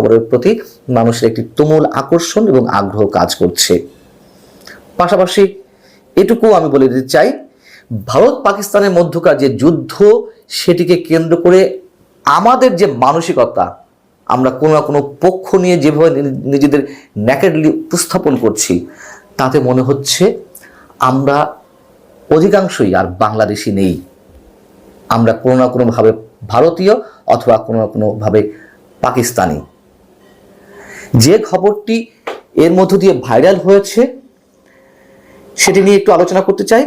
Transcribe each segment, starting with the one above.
খবরের প্রতি মানুষের একটি তুমুল আকর্ষণ এবং আগ্রহ কাজ করছে। পাশাপাশি এটুকু আমি বলে দিতে চাই, ভারত পাকিস্তানের মধ্যকার যে যুদ্ধ, সেটিকে কেন্দ্র করে আমাদের যে মানসিকতা, আমরা কোনো না কোনো পক্ষ নিয়ে যেভাবে নিজেদের ন্যাকেডলি উপস্থাপন করছি, তাতে মনে হচ্ছে আমরা অধিকাংশই আর বাংলাদেশি নেই। আমরা কোনো না কোনোভাবে ভারতীয় অথবা কোনো না কোনোভাবে পাকিস্তানি। যে খবরটি এর মধ্য দিয়ে ভাইরাল হয়েছে, সেটি নিয়ে একটু আলোচনা করতে চাই।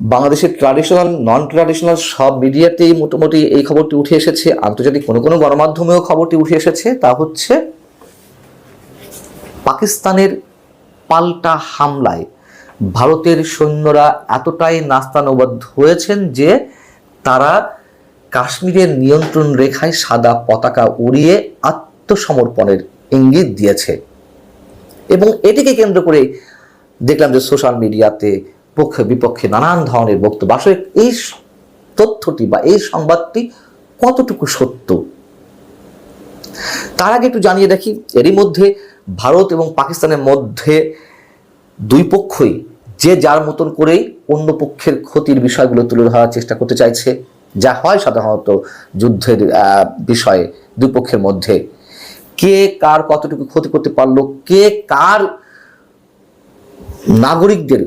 বাংলাদেশের ট্রাডিশনাল নন ট্রাডিশনাল সব মিডিয়াতেই মোটামুটি এই খবরটি উঠে এসেছে। আন্তর্জাতিক কোনো কোনো গণমাধ্যমেও খবরটি উঠে এসেছে। তা হচ্ছে, পাকিস্তানের পাল্টা হামলায় ভারতের সৈন্যরা এতটাই নাস্তানুবদ্ধ হয়েছেন যে তারা কাশ্মীরের নিয়ন্ত্রণ রেখায় সাদা পতাকা উড়িয়ে আত্মসমর্পণের ইঙ্গিত দিয়েছে। এবং এটিকে কেন্দ্র করে দেখলাম যে সোশ্যাল মিডিয়াতে পক্ষে বিপক্ষে নানান ধরনের বক্তব্য। আসলে এই তথ্যটি বা এই সংবাদটি কতটুকু সত্য? তার আগে একটু জানিয়ে রাখি, এরই মধ্যে ভারত এবং পাকিস্তানের মধ্যে দুই পক্ষই যে যার মতন করেই অন্য পক্ষের ক্ষতির বিষয়গুলো তুলে ধরার চেষ্টা করতে চাইছে। যা হয় সাধারণত যুদ্ধের বিষয়ে দুই পক্ষের মধ্যে। কে কার কতটুকু ক্ষতি করতে পারল, কে কার নাগরিকদের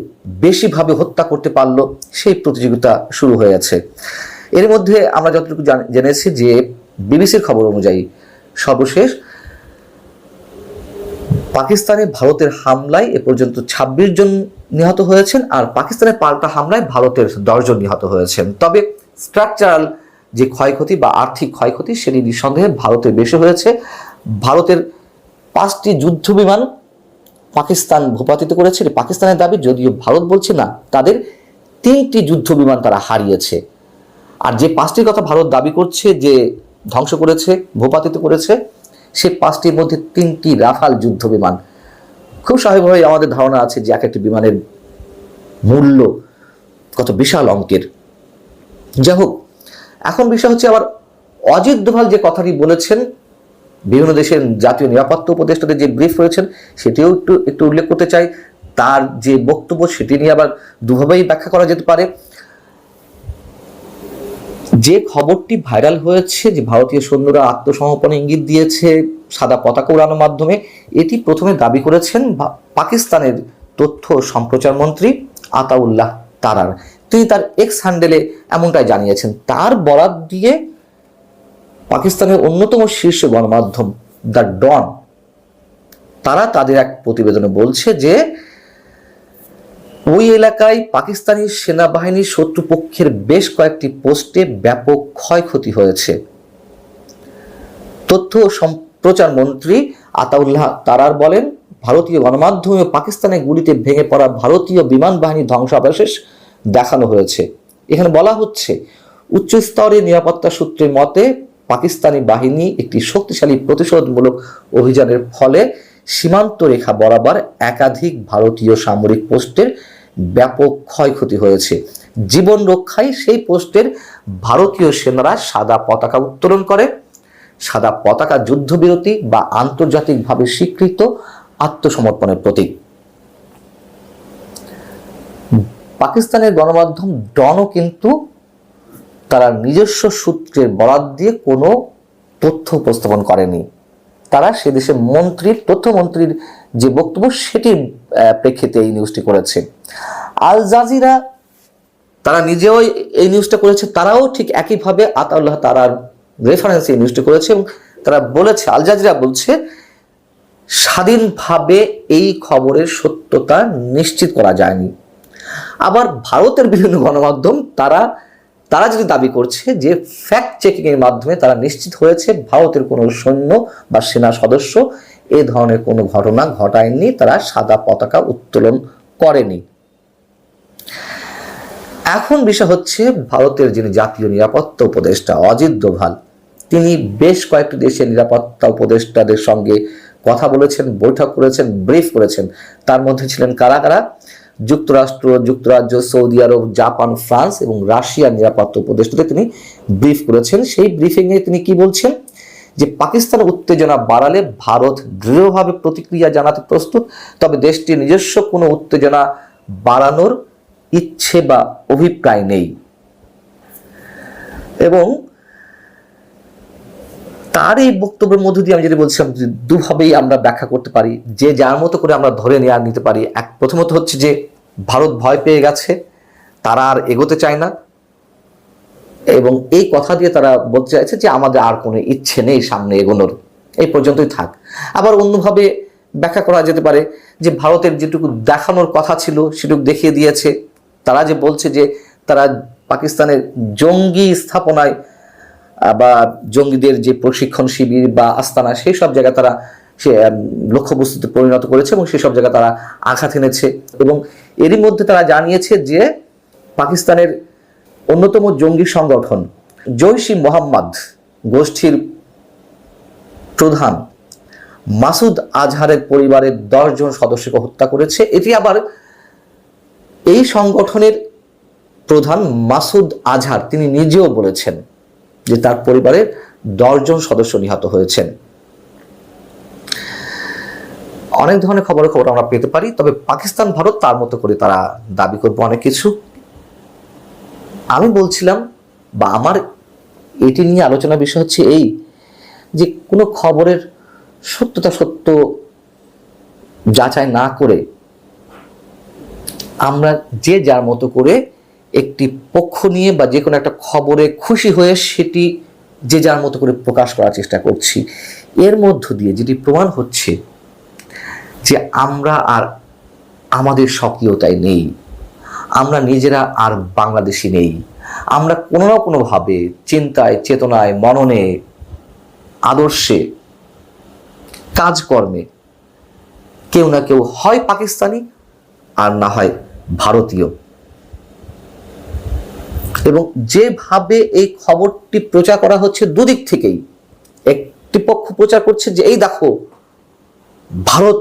বেশিভাবে হত্যা করতে পারল, সেই প্রতিযোগিতা শুরু হয়ে আছে এর মধ্যে আমরা যতটুকু জেনেছি যে বিবিসির খবর অনুযায়ী সর্বশেষ পাকিস্তানে ভারতের হামলায় এ পর্যন্ত ২৬ জন নিহত হয়েছেন আর পাকিস্তানের পাল্টা হামলায় ভারতের দশজন নিহত হয়েছেন। তবে স্ট্রাকচারাল যে ক্ষয়ক্ষতি বা আর্থিক ক্ষয়ক্ষতি, সেটি নিঃসন্দেহে ভারতে বেশি হয়েছে। ভারতের পাঁচটি যুদ্ধ বিমান পাকিস্তান ভূপাতিত করেছে। পাকিস্তানের দাবি, যদিও ভারত বলছে না, তাদের তিনটি যুদ্ধ বিমান তারা হারিয়েছে। আর যে পাঁচটির কথা ভারত দাবি করছে, যে ধ্বংস করেছে, ভূপাতিত করেছে, সে পাঁচটির মধ্যে তিনটি রাফাল যুদ্ধ বিমান। খুব স্বাভাবিকভাবেই আমাদের ধারণা আছে যে এক একটি বিমানের মূল্য কত বিশাল অঙ্কের। যাই হোক, এখন বিষয় হচ্ছে আবার অজিত দোভাল যে কথাটি বলেছেন বিভিন্ন দেশের জাতীয় নিরাপত্তা উপদেষ্টাদের যে ব্রিফ রয়েছেন, সেটিও একটু একটু উল্লেখ করতে চাই। তার যে বক্তব্য, সেটি নিয়ে আবার দুভাবেই ব্যাখ্যা করা যেতে পারে। যে খবরটি ভাইরাল হয়েছে, যে ভারতীয় সৈন্যরা আত্মসমর্পণে ইঙ্গিত দিয়েছে সাদা পতাকা উড়ানোর মাধ্যমে, এটি প্রথমে দাবি করেছেন পাকিস্তানের তথ্য সম্প্রচার মন্ত্রী আতাউল্লাহ তারার। তিনি তার এক্স হ্যান্ডেলে এমনটাই জানিয়েছেন, তার বরাত দিয়ে পাকিস্তানের অন্যতম শীর্ষ গণমাধ্যম দ্য ডন, তারা তাদের এক প্রতিবেদনে বলছে যে, ওই এলাকায় পাকিস্তানি সেনাবাহিনীর শত্রুপক্ষের বেশ কয়েকটি পোস্টে ব্যাপক ক্ষয়ক্ষতি হয়েছে। তথ্য ও সম্প্রচার মন্ত্রী আতাউল্লাহ তারার বলেন, ভারতীয় গণমাধ্যমে পাকিস্তানের গুলিতে ভেঙে পড়া ভারতীয় বিমান বাহিনীর ধ্বংসাবশেষ দেখানো হয়েছে। এখানে বলা হচ্ছে উচ্চ স্তরের নিরাপত্তা সূত্রের মতে পাকিস্তানি বাহিনী একটি শক্তিশালী প্রতিশোধমূলক অভিযানের ফলে সীমান্ত রেখা বরাবর একাধিক ভারতীয় সামরিক পোস্টের ব্যাপক ক্ষয়ক্ষতি হয়েছে। জীবন রক্ষায় সেই পোস্টের ভারতীয় সেনারা সাদা পতাকা উত্তোলন করে। সাদা পতাকা যুদ্ধবিরতি বা আন্তর্জাতিকভাবে স্বীকৃত আত্মসমর্পণের প্রতীক। পাকিস্তানের গণমাধ্যম ডনও কিন্তু তারা নিজস্ব সূত্রের বরাত দিয়ে কোনো তথ্য উপস্থাপন করেনি। তারা সে দেশের মন্ত্রীর তথ্যমন্ত্রীর যে বক্তব্য সেটির প্রেক্ষিতে এই নিউজটি করেছে। আল জাজিরা, তারা নিজেও এই নিউজটা করেছে, তারাও ঠিক একইভাবে আতাউল্লাহ তারার রেফারেন্স এই নিউজটি করেছে এবং তারা বলেছে, আল জাজিরা বলছে, স্বাধীনভাবে এই খবরের সত্যতা নিশ্চিত করা যায়নি। আবার ভারতের বিভিন্ন গণমাধ্যম, তারা তারা যদি দাবি করছে যে ফ্যাক্ট চেকিং এর মাধ্যমে তারা নিশ্চিত হয়েছে ভারতের কোনো সৈন্য বা সেনা সদস্য এ ধরনের কোনো ঘটনা ঘটায়নি, তারা সাদা পতাকা উত্তোলন করেনি। এখন বিষয় হচ্ছে ভারতের যিনি জাতীয় নিরাপত্তা উপদেষ্টা অজিত দোভাল, তিনি বেশ কয়েকটি দেশের নিরাপত্তা উপদেষ্টাদের সঙ্গে কথা বলেছেন, বৈঠক করেছেন ব্রিফ করেছেন। তার মধ্যে ছিলেন কারা কারা? যুক্তরাষ্ট্র, যুক্তরাজ্য, সৌদি আরব, জাপান, ফ্রান্স এবং রাশিয়ার নিরাপত্তা উপদেষ্টাদের তিনি ব্রিফ করেছেন। সেই ব্রিফিংয়ে তিনি কি বলছেন? যে পাকিস্তান উত্তেজনা বাড়ালে ভারত দৃঢ়ভাবে প্রতিক্রিয়া জানাতে প্রস্তুত, তবে দেশটির নিজস্ব কোনো উত্তেজনা বাড়ানোর ইচ্ছে বা অভিপ্রায় নেই। এবং তার এই বক্তব্যের মধ্য দিয়ে আমি যেটা বলছিলাম দুভাবেই আমরা ব্যাখ্যা করতে পারি, যে যার মতো করে আমরা ধরে নেওয়া নিতে পারি, এক প্রথমত হচ্ছে যে ভারত ভয় পেয়ে গেছে, তারা আর এগোতে চায় না, এবং এই কথা দিয়ে তারা বলতে চাইছে যে আমাদের আর কোনো ইচ্ছে নেই সামনে এগোনোর। এই পর্যন্তই থাক। আবার অন্যভাবে ব্যাখ্যা করা যেতে পারে যে ভারতের যেটুকু দেখানোর কথা ছিল, সেটুকু দেখিয়ে দিয়েছে। তারা যে বলছে যে তারা পাকিস্তানের জঙ্গি স্থাপনায় বা জঙ্গিদের যে প্রশিক্ষণ শিবির বা আস্তানা, সেই সব জায়গায় তারা সে লক্ষ্যবস্তুতে পরিণত করেছে এবং সেসব জায়গায় তারা আঘাত এনেছে। এবং এরই মধ্যে তারা জানিয়েছে যে পাকিস্তানের অন্যতম জঙ্গি সংগঠন জৈশি মোহাম্মদ গোষ্ঠীর প্রধান মাসুদ আজহারের পরিবারের জন সদস্যকে হত্যা করেছে। এটি আবার এই সংগঠনের প্রধান মাসুদ আজহার, তিনি নিজেও বলেছেন। যে তার পরিবারের জন সদস্য নিহত হয়েছেন। অনেক ধরনের খবরের খবর আমরা পেতে পারি, তবে পাকিস্তান, ভারত তার মতো করে তারা দাবি করবে অনেক কিছু। আমি বলছিলাম বা আমার এটি নিয়ে আলোচনা বিষয় হচ্ছে এই যে কোনো খবরের সত্যতা সত্য যাচাই না করে আমরা যে যার মতো করে একটি পক্ষ নিয়ে বা যে কোনো একটা খবরে খুশি হয়ে সেটি যে যার মতো করে প্রকাশ করার চেষ্টা করছি। এর মধ্য দিয়ে যেটি প্রমাণ হচ্ছে যে আমরা আর আমাদের স্বকীয়তায় নেই। আমরা নিজেরা আর বাংলাদেশি নেই। আমরা কোনো না কোনোভাবে চিন্তায়, চেতনায়, মননে, আদর্শে, কাজকর্মে কেউ না কেউ হয় পাকিস্তানি আর না হয় ভারতীয়। এবং যেভাবে এই খবরটি প্রচার করা হচ্ছে দুদিক থেকেই, একটি পক্ষ প্রচার করছে যে, এই দেখো, ভারত